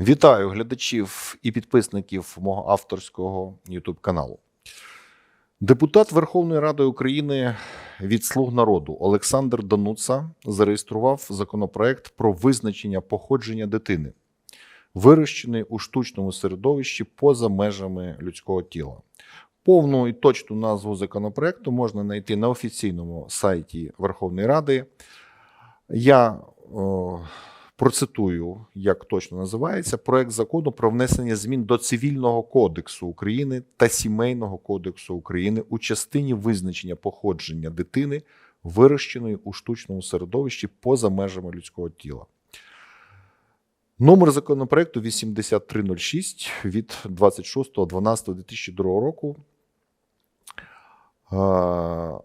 Вітаю глядачів і підписників мого авторського YouTube каналу. Депутат Верховної Ради України від Слуг народу Олександр Дануца зареєстрував законопроект про визначення походження дитини, вирощеної у штучному середовищі поза межами людського тіла. Повну і точну назву законопроекту можна знайти на офіційному сайті Верховної Ради. Я о, процитую, як точно називається, проект закону про внесення змін до Цивільного кодексу України та Сімейного кодексу України у частині визначення походження дитини, вирощеної у штучному середовищі поза межами людського тіла. Номер законопроекту 8306 від 26.12.2002 року. Е,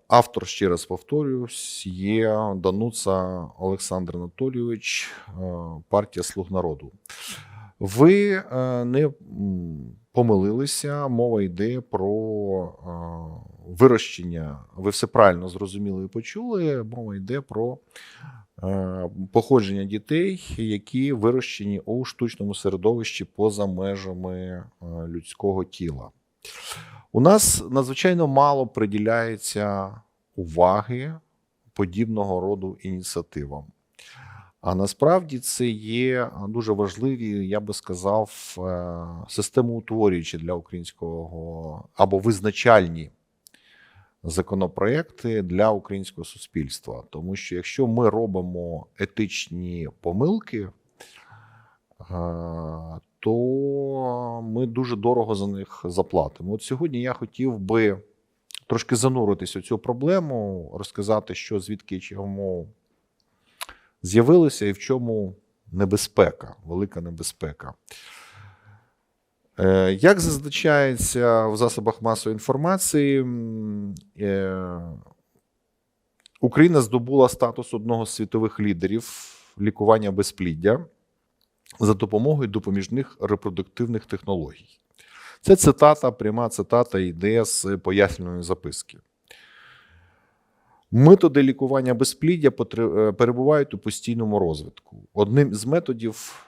Автор, ще раз повторюсь, є Дануца Олександр Анатолійович, е, партія Слуг народу. Ви е, не помилилися, мова йде про вирощення. Ви все правильно зрозуміли і почули. Мова йде про походження дітей, які вирощені у штучному середовищі поза межами людського тіла. У нас надзвичайно мало приділяється уваги подібного роду ініціативам. А насправді це є дуже важливі, я би сказав, е, системоутворюючі для українського або визначальні законопроекти для українського суспільства. Тому що якщо ми робимо етичні помилки, е, то ми дуже дорого за них заплатимо. От сьогодні я хотів би трошки зануритись у цю проблему, розказати, що звідки чому з'явилося і в чому небезпека, велика небезпека. Е, Як зазначається в засобах масової інформації, е, Україна здобула статус одного з світових лідерів лікування безпліддя за допомогою допоміжних репродуктивних технологій. Це цитата, пряма цитата йде з пояснювальної записки. Методи лікування безпліддя е, перебувають у постійному розвитку. Одним з методів,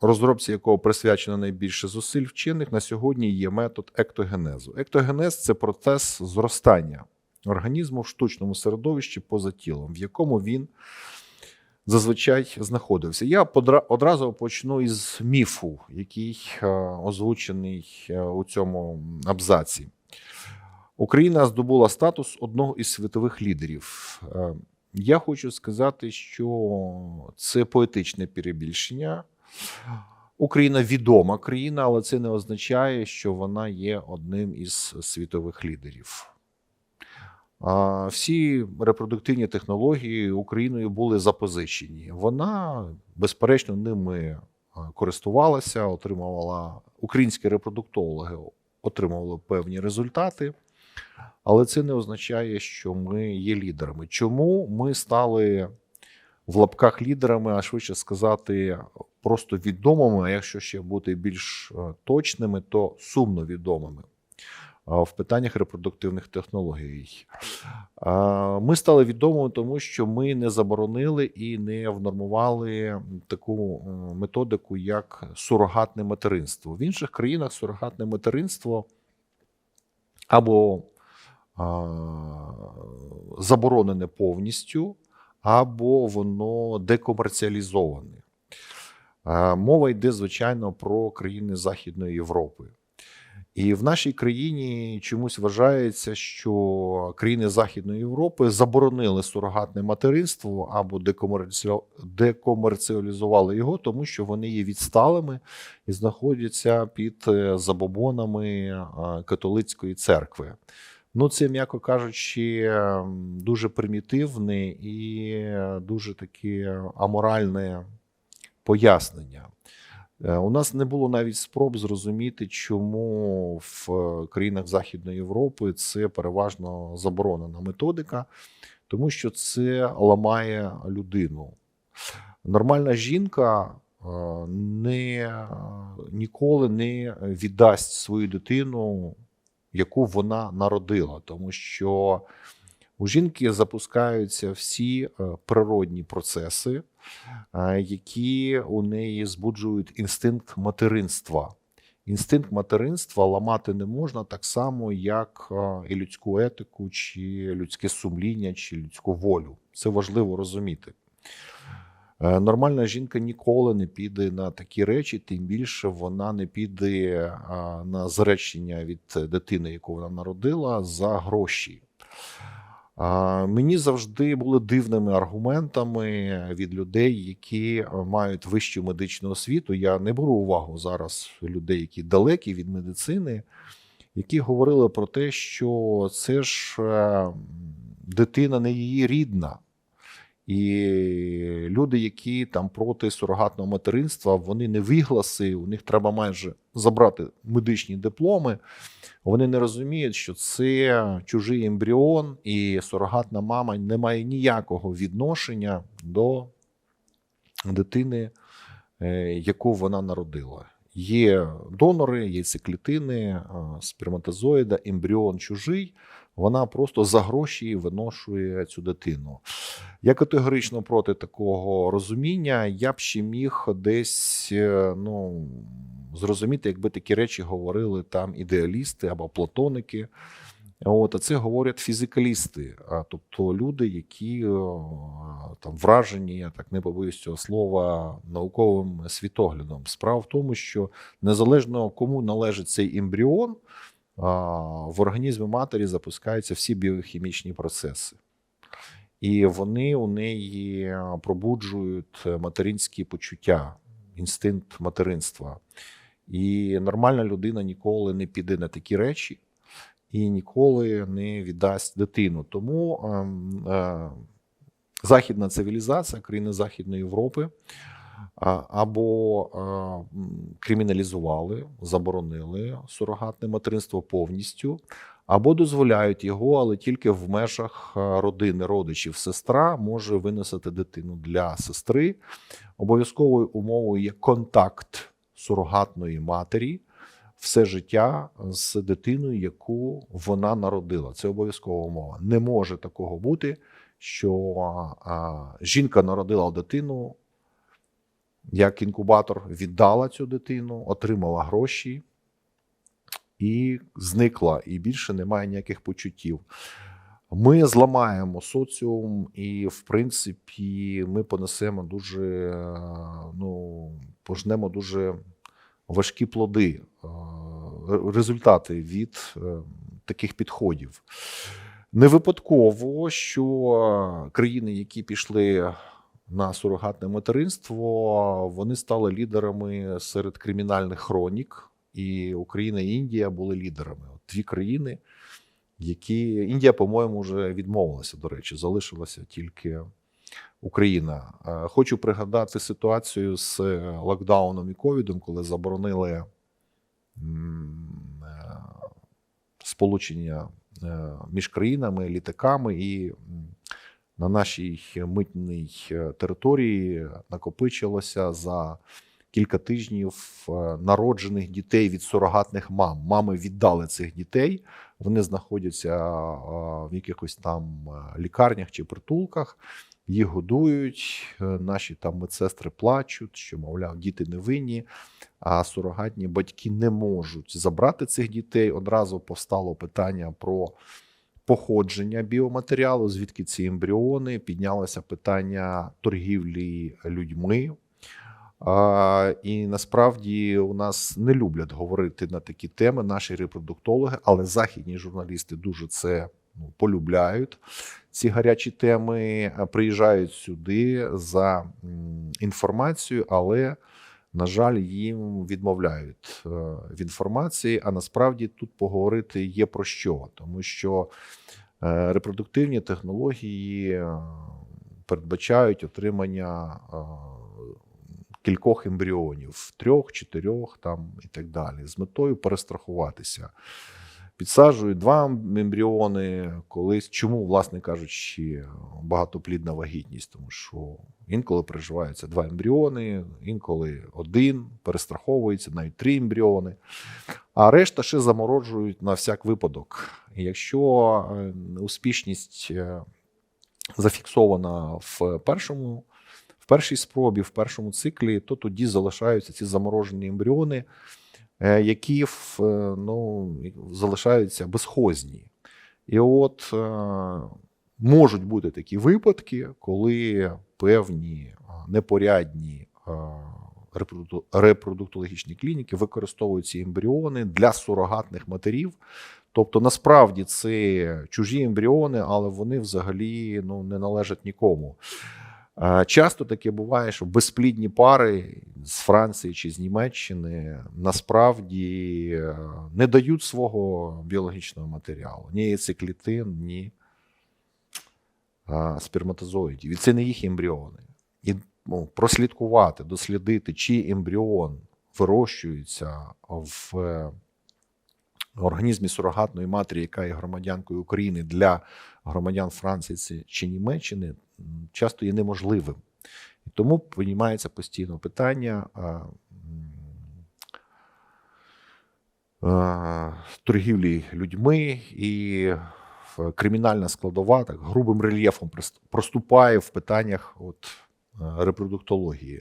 розробці якого присвячено найбільше зусиль вчених, на сьогодні є метод ектогенезу. Ектогенез це процес зростання організму в штучному середовищі поза тілом, в якому він зазвичай знаходився. Я одразу почну із міфу, який е, озвучений е, у цьому абзаці. Україна здобула статус одного із світових лідерів. Е, Я хочу сказати, що це поетичне перебільшення. Україна відома країна, але це не означає, що вона є одним із світових лідерів. Всі репродуктивні технології Україною були запозичені. Вона, безперечно, ними користувалася, отримувала українські репродуктологи отримували певні результати, але це не означає, що ми є лідерами. Чому ми стали в лапках лідерами, а швидше сказати, просто відомими, а якщо ще бути більш е, точними, то сумно відомими в питаннях репродуктивних технологій. Ми стали відомими, тому що ми не заборонили і не внормували таку е, методику, як сурогатне материнство. В інших країнах сурогатне материнство або заборонене повністю, або воно декомерціалізоване. Мова йде, звичайно, про країни Західної Європи. І в нашій країні чомусь вважається, що країни Західної Європи заборонили сурогатне материнство або декомерці- декомерціалізували його, тому що вони є відсталими і знаходяться під е, забобонами е, католицької церкви. Ну, це, м'яко кажучи, ем, дуже примітивне і е, дуже таке аморальне пояснення. Е, У нас не було навіть спроб зрозуміти, чому в е, країнах Західної Європи це переважно заборонена методика, тому що це ламає людину. Нормальна жінка е, не, ніколи не віддасть свою дитину, яку вона народила, тому що У жінки запускаються всі е, природні процеси, е, які у неї збуджують інстинкт материнства. Інстинкт материнства ламати не можна так само, як е, і людську етику, чи людське сумління, чи людську волю. Це важливо розуміти. Нормальна жінка ніколи не піде на такі речі, тим більше вона не піде на зречення від дитини, яку вона народила, за гроші. Мені завжди були дивними аргументами від людей, які е, мають вищу медичну освіту. Я не беру увагу зараз людей, які далекі від медицини, які говорили про те, що це ж е, дитина не її рідна. І люди, які там проти сурогатного материнства, вони не вигласи, у них треба майже забрати медичні дипломи. Вони не розуміють, що це чужий ембріон, і сурогатна мама не має ніякого відношення до дитини, е, яку вона народила. Є донори, яйцеклітини, е, сперматозоїда, ембріон чужий. Вона просто за гроші виношує цю дитину. Я категорично проти такого розуміння. Я б ще міг десь е, ну, зрозуміти, якби такі речі говорили там ідеалісти або платоники. От, а це говорять фізикалісти, а тобто люди, які е, там вражені, я так не побоюсь цього слова, науковим світоглядом. Справа в тому, що незалежно кому належить цей ембріон, в організмі матері запускаються всі біохімічні процеси. І вони у неї пробуджують материнські почуття, інстинкт материнства. І нормальна людина ніколи не піде на такі речі і ніколи не віддасть дитину. Тому е, е, західна цивілізація, країни Західної Європи або е, криміналізували, заборонили сурогатне материнство повністю, або дозволяють його, але тільки в межах е, родини родичів. Сестра може виносити дитину для сестри. Обов'язковою умовою є контакт сурогатної матері все життя з дитиною, яку вона народила. Це обов'язкова умова. Не може такого бути, що жінка народила дитину, як інкубатор віддала цю дитину, отримала гроші і зникла, і більше немає ніяких почуттів. Ми зламаємо соціум, і, в принципі, ми понесемо дуже, ну, пожнемо дуже важкі плоди, е, результати від е, таких підходів. Не випадково, що країни, які пішли на сурогатне материнство, вони стали лідерами серед кримінальних хронік, і Україна і Індія були лідерами. От Дві країни, які Індія, по-моєму, вже відмовилася, до речі, залишилася тільки Україна. Е, Хочу пригадати ситуацію з локдауном і ковідом, коли заборонили е, сполучення е, між країнами, літаками, і на нашій митній е, території накопичилося за кілька тижнів е, народжених дітей від сурогатних мам. Мами віддали цих дітей. Вони знаходяться е, в якихось там лікарнях чи притулках. Їх годують, наші там медсестри плачуть, що, мовляв, діти не винні, а сурогатні батьки не можуть забрати цих дітей. Одразу повстало питання про походження біоматеріалу, звідки ці ембріони, піднялося питання торгівлі людьми. А, і насправді у нас не люблять говорити на такі теми наші репродуктологи, але західні журналісти дуже це ну, полюбляють. Ці гарячі теми приїжджають сюди за інформацією, але, на жаль, їм відмовляють е, в інформації. А насправді тут поговорити є про що, тому що е, репродуктивні технології е, передбачають отримання кількох ембріонів, трьох, чотирьох там і так далі, з метою перестрахуватися. Підсаджують два ембріони колись. Чому, власне кажучи, багатоплідна вагітність? Тому що інколи переживаються два ембріони, інколи один, перестраховується, навіть три ембріони. А решта ще замороджують на всяк випадок. Якщо е, успішність е, зафіксована в першому, в першій спробі, в першому циклі, то тоді залишаються ці заморожені ембріони, які е, ну, залишаються безхозні. І от е, можуть бути такі випадки, коли певні е, непорядні е, репродуктологічні клініки використовують ці ембріони для сурогатних матерів. Тобто, насправді це чужі ембріони, але вони взагалі ну, не належать нікому. Часто таке буває, що безплідні пари з Франції чи з Німеччини насправді е, не дають свого біологічного матеріалу, ні яйцеклітин, ні сперматозоїдів. І це не їх ембріони. І ну, прослідкувати, дослідити, чи ембріон вирощується в е, організмі сурогатної матері, яка є громадянкою України для громадян Франції чи Німеччини, часто є неможливим. І тому піднімається постійно питання торгівлі людьми і кримінальна складова так грубим рельєфом проступає в питаннях от, е, репродуктології.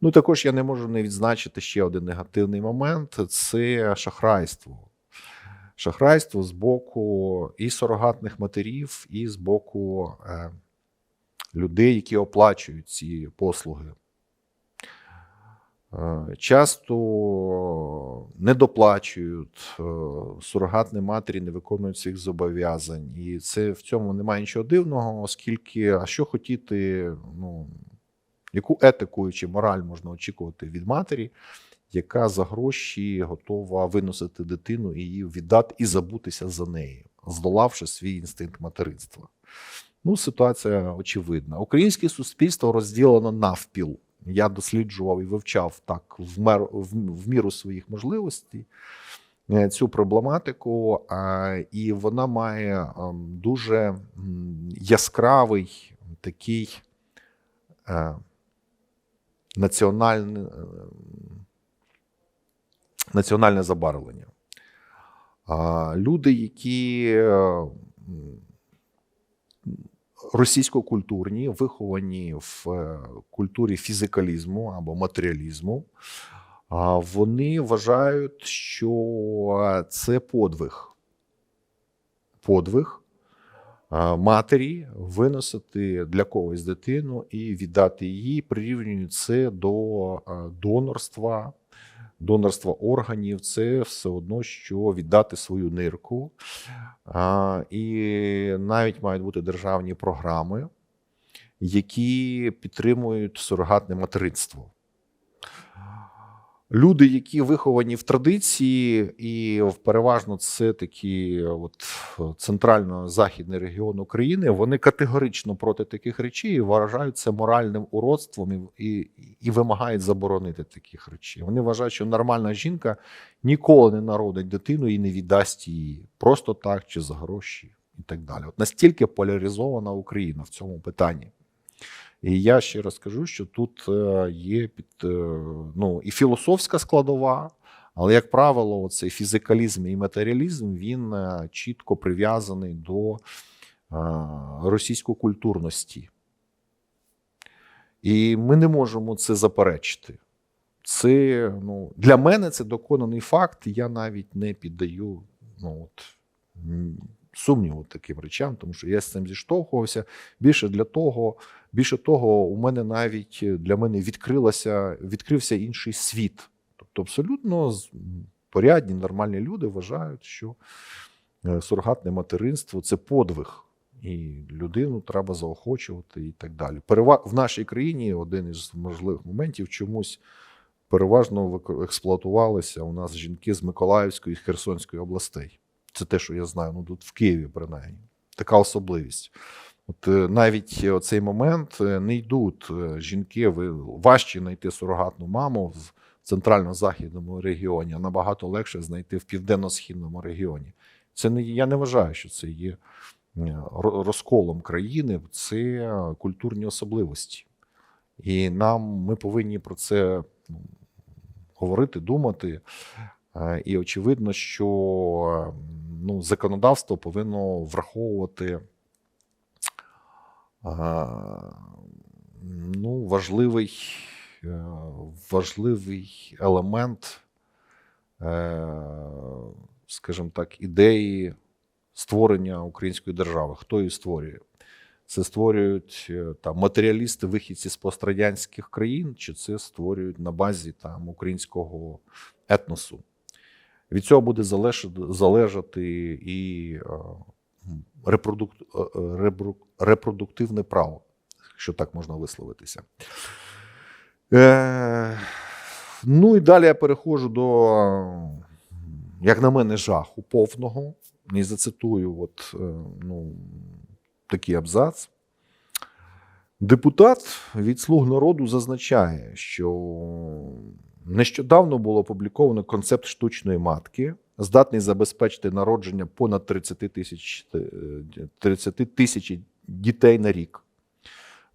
Ну, також я не можу не відзначити ще один негативний момент це шахрайство. Шахрайство з боку і сурогатних матерів, і з боку е, людей, які оплачують ці послуги. Е, Часто не доплачують, е, сурогатні матері не виконують своїх зобов'язань. І це в цьому немає нічого дивного, оскільки, а що хотіти, ну, яку етику чи мораль можна очікувати від матері, яка за гроші готова виносити дитину і її віддати і забутися за нею, здолавши свій інстинкт материнства. Ну, ситуація очевидна. Українське суспільство розділено навпіл. Я досліджував і вивчав так в, мер, в, міру своїх можливостей е, цю проблематику, і вона має ем, дуже яскравий такий е, національний, е, національне забарвлення. Люди, які російсько-культурні, виховані в е, культурі фізикалізму або матеріалізму, вони вважають, що це подвиг. Подвиг матері виносити для когось дитину і віддати її, прирівнюють це до донорства, донорства органів. Це все одно, що віддати свою нирку. А, І навіть мають бути державні програми, які підтримують сурогатне материнство. Люди, які виховані в традиції, і в- переважно це такі от центрально-західний регіон України, вони категорично проти таких речей і вважають це моральним уродством і, і, і вимагають заборонити таких речей. Вони вважають, що нормальна жінка ніколи не народить дитину і не віддасть її просто так чи за гроші, і так далі. От настільки поляризована Україна в цьому питанні. І я ще раз кажу, що тут е, є під е, ну, і філософська складова, але, як правило, цей фізикалізм і матеріалізм він е, чітко прив'язаний до е, російськокультурності. І ми не можемо це заперечити. Це ну, для мене це доконаний факт. Я навіть не піддаю ну, от, сумніву таким речам, тому що я з цим зіштовхувався. Більше для того, більше того, у мене навіть для мене відкрилося, відкрився інший світ. Тобто, абсолютно порядні, нормальні люди вважають, що е, сурогатне материнство це подвиг. І людину треба заохочувати і так далі. Перева... В нашій країні один із можливих моментів чомусь переважно експлуатувалися у нас жінки з Миколаївської і Херсонської областей. Це те, що я знаю, ну тут в Києві, принаймні. Така особливість. От е, навіть цей момент е, не йдуть е, жінки, ви важче знайти сурогатну маму в центрально-західному регіоні, а набагато легше знайти в південно-східному регіоні. Це не я не вважаю, що це є розколом країни, це культурні особливості. І нам ми повинні про це ну, говорити, думати. І очевидно, що е, ну, законодавство повинно враховувати ну, важливий, е, важливий елемент, е, скажімо так, ідеї створення української держави. Хто її створює? Це створюють е, там матеріалісти, вихідці з пострадянських країн, чи це створюють на базі там українського етносу. Від цього буде залежати, і е, е, е, репродуктивне право, якщо так можна висловитися. Ну і далі я переходжу до, як на мене, жаху повного. І зацитую от, ну, такий абзац. Депутат від слуг народу зазначає, що нещодавно було опубліковано концепт штучної матки, здатний забезпечити народження понад 30 тисяч, е, 30 тисяч дітей на рік.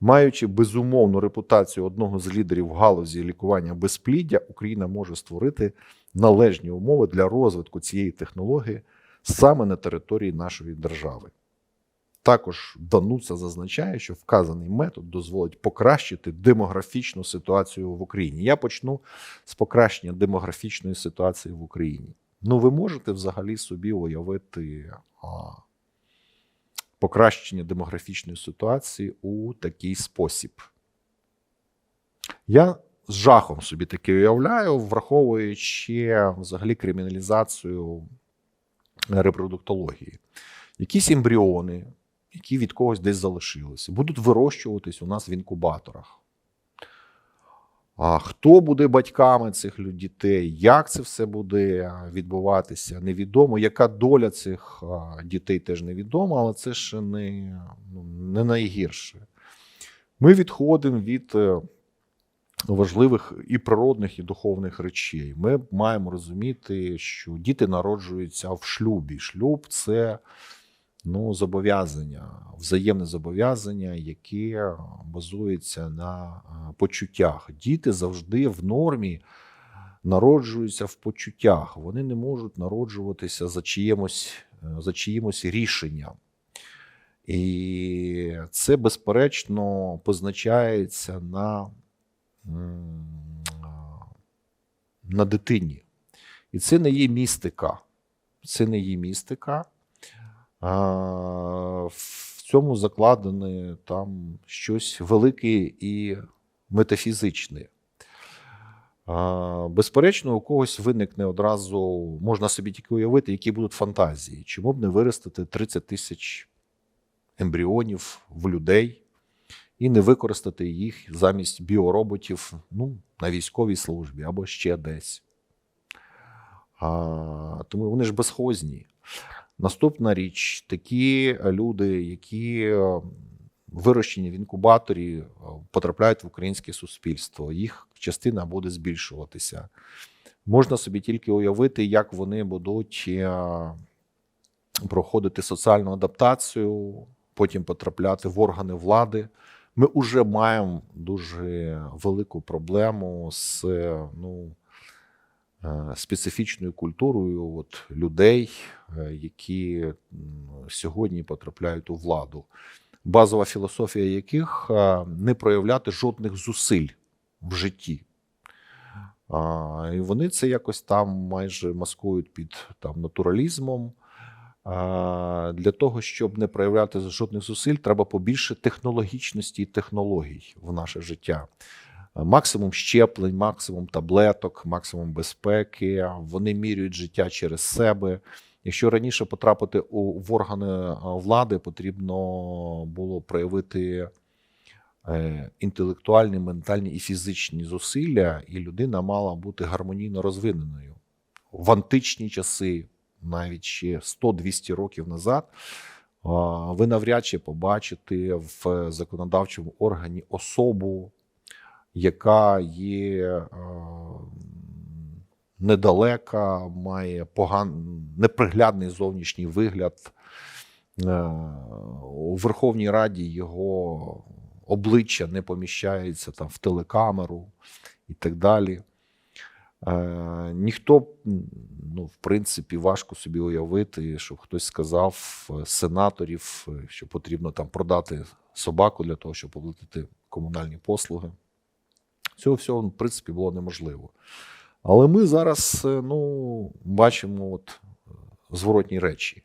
Маючи безумовну репутацію одного з лідерів галузі лікування безпліддя, Україна може створити належні умови для розвитку цієї технології саме на території нашої держави. Також Дануца зазначає, що вказаний метод дозволить покращити демографічну ситуацію в Україні. Я почну з покращення демографічної ситуації в Україні. Ну, ви можете взагалі собі уявити а, покращення демографічної ситуації у такий спосіб. Я з жахом собі таке уявляю, враховуючи взагалі криміналізацію репродуктології. Якісь ембріони, які від когось десь залишилися, будуть вирощуватись у нас в інкубаторах. А хто буде батьками цих дітей, як це все буде відбуватися, невідомо. Яка доля цих дітей теж невідома, але це ще не, ну, не найгірше. Ми відходимо від е, важливих і природних, і духовних речей. Ми маємо розуміти, що діти народжуються в шлюбі. Шлюб це ну, зобов'язання, взаємне зобов'язання, яке базується на е, почуттях. Діти завжди в нормі народжуються в почуттях. Вони не можуть народжуватися за чиємось, е, за чиїмось рішенням. І це, безперечно, позначається на, на дитині. І це не є містика. Це не є містика. В цьому закладене там щось велике і метафізичне. Безперечно, у когось виникне одразу, можна собі тільки уявити, які будуть фантазії. Чому б не виростити 30 тисяч ембріонів в людей і не використати їх замість біороботів ну, на військовій службі або ще десь. А, тому вони ж безхозні. Наступна річ: такі люди, які е, вирощені в інкубаторі, е, потрапляють в українське суспільство. Їх частина буде збільшуватися. Можна собі тільки уявити, як вони будуть е, проходити соціальну адаптацію, потім потрапляти в органи влади. Ми вже маємо дуже велику проблему з ну, специфічною культурою от, людей, е, які сьогодні потрапляють у владу, базова філософія яких е, не проявляти жодних зусиль в житті. А, і вони це якось там майже маскують під там, натуралізмом. А, Для того, щоб не проявляти жодних зусиль, треба побільше технологічності і технологій в наше життя. Максимум щеплень, максимум таблеток, максимум безпеки. Вони міряють життя через себе. Якщо раніше потрапити у в органи влади, потрібно було проявити е, інтелектуальні, ментальні і фізичні зусилля, і людина мала бути гармонійно розвиненою. В античні часи, навіть ще 100-200 років назад, ви навряд чи побачите в законодавчому органі особу, яка є недалека, має поган... неприглядний зовнішній вигляд. Е, У Верховній Раді його обличчя не поміщається там в телекамеру і так далі. Е, ніхто, ну, в принципі, важко собі уявити, щоб хтось сказав е, сенаторів, е, що потрібно там продати собаку для того, щоб оплатити комунальні послуги. Цього всього, в принципі, було неможливо. Але ми зараз е, ну, бачимо от, е, зворотні речі.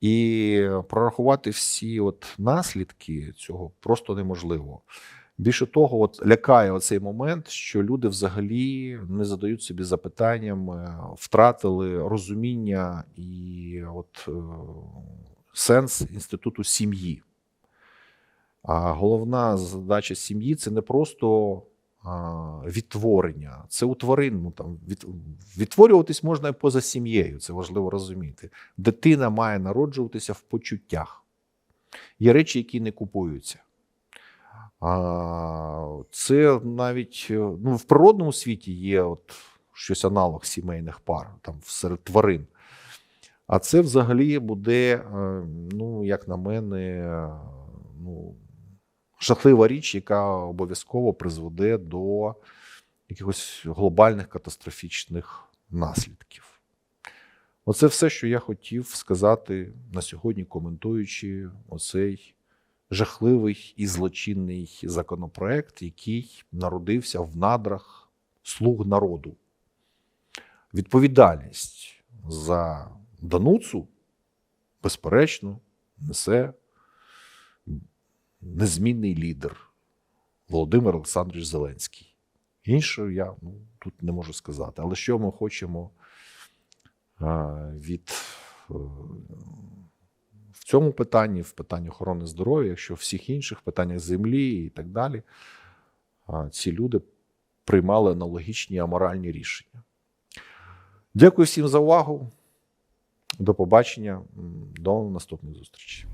І прорахувати всі от наслідки цього просто неможливо. Більше того, от лякає оцей момент, що люди взагалі не задають собі запитанням, е, втратили розуміння і от, сенс інституту сім'ї. А головна задача сім'ї це не просто відтворення, це утворення. Ну, там, від, відтворюватись можна і поза сім'єю, це важливо розуміти. Дитина має народжуватися в почуттях. Є речі, які не купуються. А, це навіть е, ну, в природному світі є от щось аналог сімейних пар там серед тварин. А це взагалі буде, е, ну, як на мене, е, ну, жахлива річ, яка обов'язково призведе до якихось глобальних катастрофічних наслідків. Оце все, що я хотів сказати на сьогодні, коментуючи оцей жахливий і злочинний законопроект, який народився в надрах слуг народу. Відповідальність за Дануцу, безперечно, несе незмінний лідер Володимир Олександрович Зеленський. Іншого я ну, тут не можу сказати. Але що ми хочемо від е, в цьому питанні, в питанні охорони здоров'я, якщо в всіх інших питаннях землі і так далі, ці люди приймали аналогічні аморальні рішення. Дякую всім за увагу. До побачення, до наступних зустрічей.